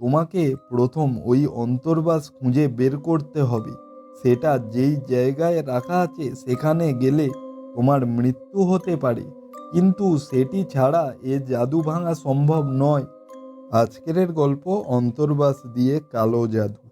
তোমাকে প্রথম ওই অন্তর্বাস খুঁজে বের করতে হবে। সেটা যেই জায়গায় রাখা আছে সেখানে গেলে তোমার মৃত্যু হতে পারে। কিন্তু সেটি ছাড়া এ জাদু ভাঙা সম্ভব নয়। আজকের গল্প অন্তর্বাস দিয়ে কালো জাদু।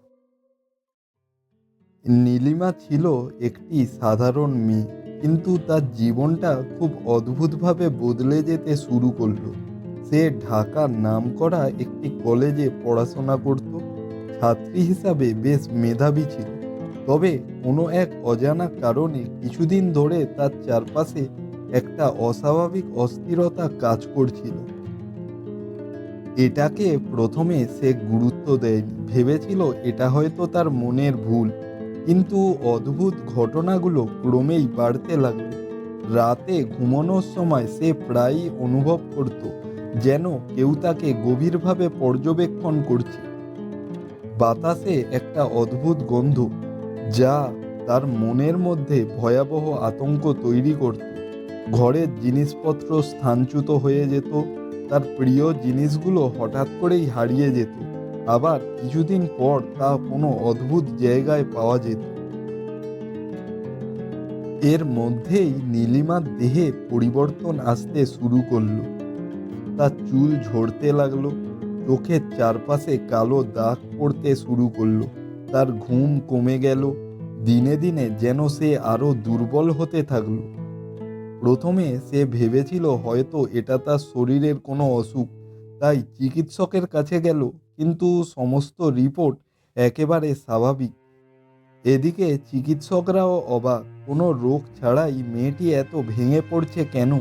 নীলিমা ছিল একটি সাধারণ মেয়ে, কিন্তু তার জীবনটা খুব অদ্ভুতভাবে বদলে যেতে শুরু করল। সে ঢাকার নামকরা একটি কলেজে পড়াশোনা করত। ছাত্রী হিসাবে বেশ মেধাবী ছিল। তবে কোনো এক অজানা কারণে কিছুদিন ধরে তার চারপাশে একটা অস্বাভাবিক অস্থিরতা কাজ করছিল। এটাকে প্রথমে সে গুরুত্ব দেয়নি। ভেবেছিল এটা হয়তো তার মনের ভুল। কিন্তু অদ্ভুত ঘটনাগুলো ক্রমেই বাড়তে লাগল। রাতে ঘুমানোর সময় সে প্রায়ই অনুভব করত যেন কেউ তাকে গভীরভাবে পর্যবেক্ষণ করছে। বাতাসে একটা অদ্ভুত গন্ধ, যা তার মনের মধ্যে ভয়াবহ আতঙ্ক তৈরি করত। ঘরের জিনিসপত্র স্থানচ্যুত হয়ে যেত, তার প্রিয় জিনিসগুলো হঠাৎ করেই হারিয়ে যেত। আবার কিছুদিন পর তা কোনো অদ্ভুত জায়গায় পাওয়া যেত। এর মধ্যেই নীলিমার দেহে পরিবর্তন আসতে শুরু করল। তার চুল ঝরতে লাগল। চোখের চারপাশে কালো দাগ পড়তে শুরু করল। তার ঘুম কমে গেল। দিনে দিনে যেন সে আরও দুর্বল হতে থাকল। প্রথমে সে ভেবেছিল হয়তো এটা তার শরীরের কোনো অসুখ। তাই চিকিৎসকের কাছে গেল। কিন্তু সমস্ত রিপোর্ট একেবারে স্বাভাবিক। এদিকে চিকিৎসকরাও অবাক। কোনো রোগ ছাড়াই মেয়েটি এত ভেঙে পড়ছে কেন?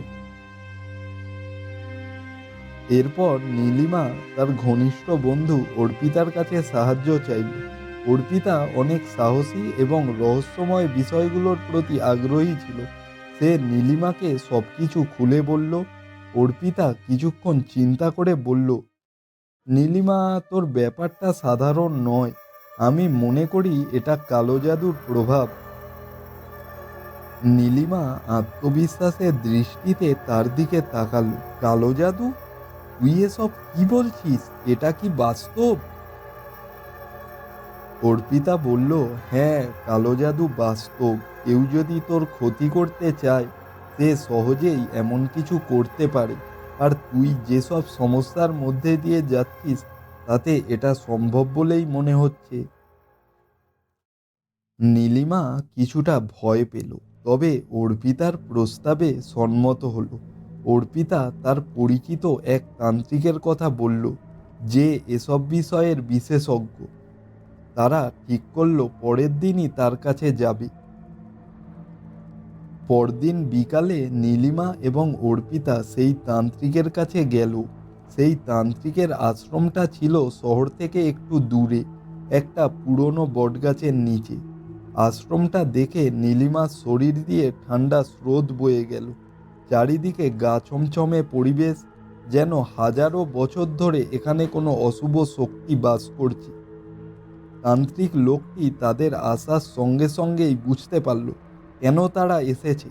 এরপর নীলিমা তার ঘনিষ্ঠ বন্ধু অর্পিতার কাছে সাহায্য চাইল। অর্পিতা অনেক সাহসী এবং রহস্যময় বিষয়গুলোর প্রতি আগ্রহী ছিল। সে নীলিমাকে সব কিছু খুলে বলল, অর্পিতা কিছুক্ষণ চিন্তা করে বলল, নীলিমা, তোর ব্যাপারটা সাধারণ নয়। আমি মনে করি এটা কালো জাদুর প্রভাব। নীলিমা আত্মবিশ্বাসের দৃষ্টিতে তার দিকে তাকালো। কালো জাদু? তুই এসব কি বলছিস এটা কি বাস্তব? অর্পিতা বলল হ্যাঁ কালো জাদু বাস্তব। কেউ যদি তোর ক্ষতি করতে চায়, সে সহজেই এমন কিছু করতে পারে। আর তুই যেসব সমস্যার মধ্যে দিয়ে যাচ্ছিস, তাতে এটা সম্ভব বলেই মনে হচ্ছে। নীলিমা কিছুটা ভয় পেল, তবে অর্পিতার প্রস্তাবে সম্মত হলো। অর্পিতা তার পরিচিত এক তান্ত্রিকের কথা বলল, যে এসব বিষয়ের বিশেষজ্ঞ। তারা ঠিক করল পরের দিনই তার কাছে যাবে। পরদিন বিকালে নীলিমা এবং অর্পিতা সেই তান্ত্রিকের কাছে গেল। সেই তান্ত্রিকের আশ্রমটা ছিল শহর থেকে একটু দূরে, একটা পুরনো বটগাছের নিচে। আশ্রমটা দেখে নীলিমার শরীর দিয়ে ঠান্ডা স্রোত বয়ে গেল। চারিদিকে গা ছমছমে পরিবেশ যেন হাজারো বছর ধরে এখানে কোনো অশুভ শক্তি বাস করছে। তান্ত্রিক লোকটি তাদের আসার সঙ্গে সঙ্গেই বুঝতে পারল, কেন তারা এসেছে।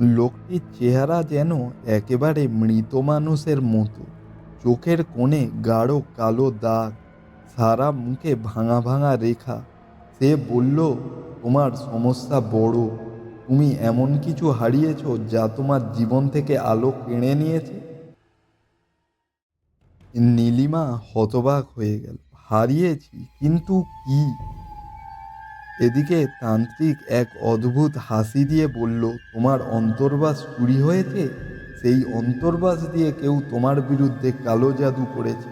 লোকটির চেহারা যেন একেবারে মৃত মানুষের মতো। চোখের কোণে গাঢ় কালো দাগ, সারা মুখে ভাঙা ভাঙা রেখা। সে বলল, তোমার সমস্যা বড়। তুমি এমন কিছু হারিয়েছ যা তোমার জীবন থেকে আলো কেড়ে নিয়েছে? নীলিমা হতবাক হয়ে গেল। হারিয়েছি, কিন্তু কি? এদিকে তান্ত্রিক এক অদ্ভুত হাসি দিয়ে বলল, তোমার অন্তর্বাস চুরি হয়েছে? সেই অন্তর্বাস দিয়ে কেউ তোমার বিরুদ্ধে কালো জাদু করেছে।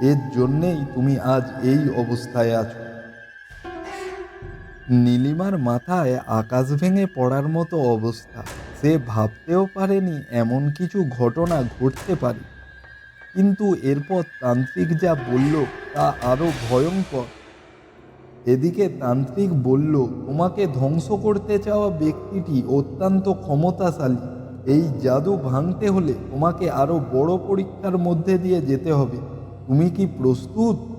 এর জন্যেই তুমি আজ এই অবস্থায় আছো। নীলিমার মাথায় আকাশ ভেঙে পড়ার মতো অবস্থা। সে ভাবতেও পারেনি এমন কিছু ঘটনা ঘটতে পারে। কিন্তু এরপর তান্ত্রিক যা বলল তা আরও ভয়ঙ্কর। এদিকে তান্ত্রিক বলল, তোমাকে ধ্বংস করতে চাওয়া ব্যক্তিটি অত্যন্ত ক্ষমতাশালী। এই জাদু ভাঙতে হলে তোমাকে আরও বড় পরীক্ষার মধ্যে দিয়ে যেতে হবে। তুমি কি প্রস্তুত?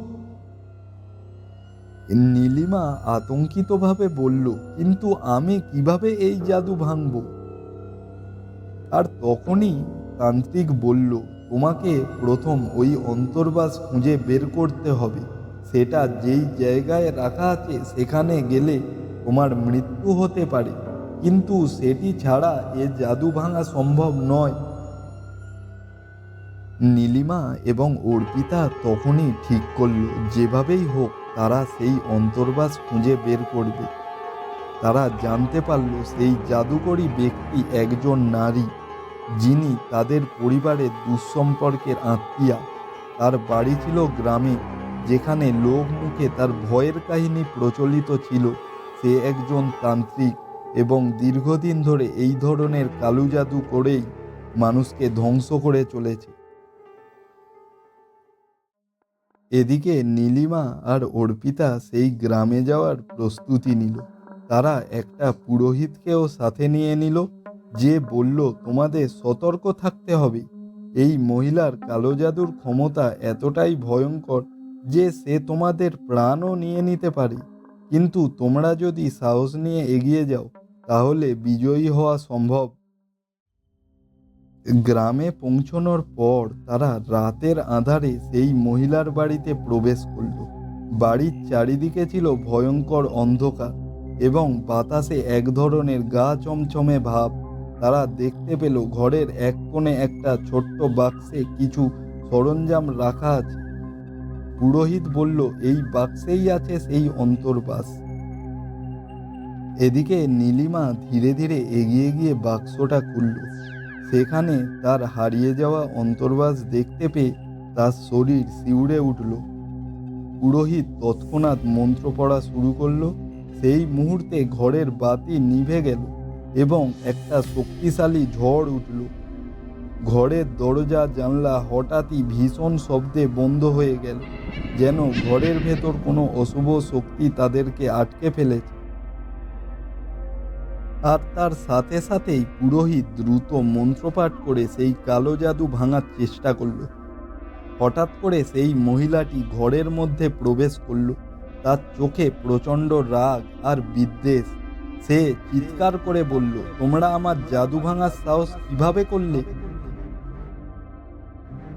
নীলিমা আতঙ্কিতভাবে বলল, কিন্তু আমি কীভাবে এই জাদু ভাঙব? আর তখনই তান্ত্রিক বলল, তোমাকে প্রথম ওই অন্তর্বাস খুঁজে বের করতে হবে। সেটা যেই জায়গায় রাখা আছে সেখানে গেলে তোমার মৃত্যু হতে পারে। কিন্তু সেটি ছাড়া এ জাদু ভাঙা সম্ভব নয়। নীলিমা এবং অর্পিতা তখনই ঠিক করল, যেভাবেই হোক, তারা সেই অন্তর্বাস খুঁজে বের করবে। তারা জানতে পারল সেই জাদুকরী ব্যক্তি একজন নারী, যিনি তাদের পরিবারের দুঃসম্পর্কের আত্মীয়া। তার বাড়ি ছিল গ্রামে, যেখানে লোক মুখে তার ভয়ের কাহিনী প্রচলিত ছিল। সে একজন তান্ত্রিক এবং দীর্ঘদিন ধরে এই ধরনের কালু জাদু করেই মানুষকে ধ্বংস করে চলেছে। এদিকে নীলিমা আর অর্পিতা সেই গ্রামে যাওয়ার প্রস্তুতি নিল। তারা একটা পুরোহিতকেও সাথে নিয়ে নিল, যে বলল, তোমাদের সতর্ক থাকতে হবে। এই মহিলার কালো জাদুর ক্ষমতা এতটাই ভয়ঙ্কর যে সে তোমাদের প্রাণও নিয়ে নিতে পারে। কিন্তু তোমরা যদি সাহস নিয়ে এগিয়ে যাও, তাহলে বিজয়ী হওয়া সম্ভব। গ্রামে পৌঁছানোর পর তারা রাতের আধারে সেই মহিলার বাড়িতে প্রবেশ করল। বাড়ির চারিদিকে ছিল ভয়ঙ্কর অন্ধকার এবং বাতাসে এক ধরনের গা চমচমে ভাব। তারা দেখতে পেল ঘরের এক কোণে একটা ছোট্ট বাক্সে কিছু সরঞ্জাম রাখা আছে। পুরোহিত বলল, এই বাক্সেই আছে সেই অন্তর্বাস। এদিকে নীলিমা ধীরে ধীরে এগিয়ে গিয়ে বাক্সটা খুলল। সেখানে তার হারিয়ে যাওয়া অন্তর্বাস দেখতে পেয়ে তার শরীর শিউরে উঠল। পুরোহিত তৎক্ষণাৎ মন্ত্র পড়া শুরু করল। সেই মুহূর্তে ঘরের বাতি নিভে গেল এবং একটা শক্তিশালী ঝড় উঠল। ঘরের দরজা, জানলা হঠাৎই ভীষণ শব্দে বন্ধ হয়ে গেল, যেন ঘরের ভেতর কোনো অশুভ শক্তি তাদেরকে আটকে ফেলেছে। আর তার সাথে সাথেই পুরোহিত দ্রুত মন্ত্রপাঠ করে সেই কালো জাদু ভাঙার চেষ্টা করল। হঠাৎ করে সেই মহিলাটি ঘরের মধ্যে প্রবেশ করল। তার চোখে প্রচণ্ড রাগ আর বিদ্বেষ। সে চিৎকার করে বলল, তোমরা আমার জাদু ভাঙার সাহস কীভাবে করলে?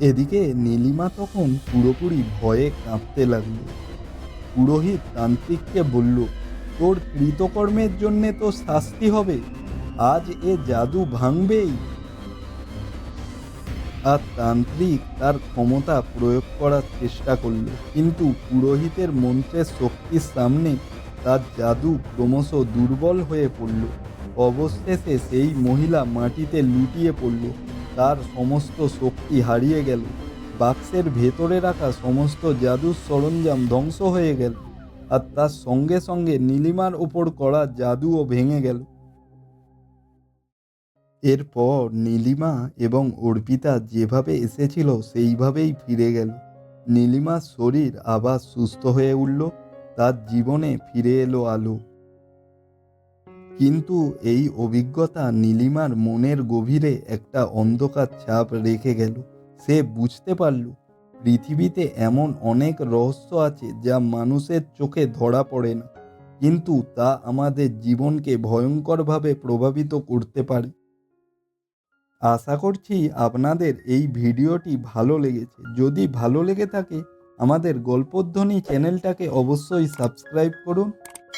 এদিকে নীলিমা তখন পুরোপুরি ভয়ে কাঁপতে লাগল। পুরোহিত তান্ত্রিককে বলল তোর কৃতকর্মের জন্যে তো শাস্তি হবে। আজ এ জাদু ভাঙবেই। আর তান্ত্রিক তার ক্ষমতা প্রয়োগ করার চেষ্টা করল, কিন্তু পুরোহিতের মন্ত্রের শক্তির সামনে তার জাদু ক্রমশ দুর্বল হয়ে পড়ল। অবশেষে সেই মহিলা মাটিতে লুটিয়ে পড়ল। তার সমস্ত শক্তি হারিয়ে গেল। বাক্সের ভেতরে রাখা সমস্ত জাদুর সরঞ্জাম ধ্বংস হয়ে গেল। আর তার সঙ্গে সঙ্গে নীলিমার ওপর করা জাদুও ভেঙে গেল। এরপর নীলিমা এবং অর্পিতা যেভাবে এসেছিল, সেইভাবেই ফিরে গেল। নীলিমার শরীর আবার সুস্থ হয়ে উঠল, তার জীবনে ফিরে এলো আলো। কিন্তু এই অভিজ্ঞতা নীলিমার মনের গভীরে একটা অন্ধকার ছাপ রেখে গেল। সে বুঝতে পারল পৃথিবীতে এমন অনেক রহস্য আছে যা মানুষের চোখে ধরা পড়ে না, কিন্তু তা আমাদের জীবনকে ভয়ঙ্করভাবে প্রভাবিত করতে পারে। আশা করছি আপনাদের এই ভিডিওটি ভালো লেগেছে। যদি ভালো লেগে থাকে, আমাদের গল্পধ্বনি চ্যানেলটাকে অবশ্যই সাবস্ক্রাইব করুন,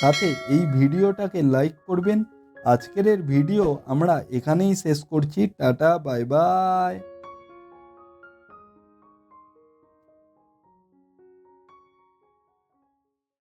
সাথে এই ভিডিওটাকে লাইক করবেন। আজকের ভিডিও আমরা এখানেই শেষ করছি। Tata, bye bye.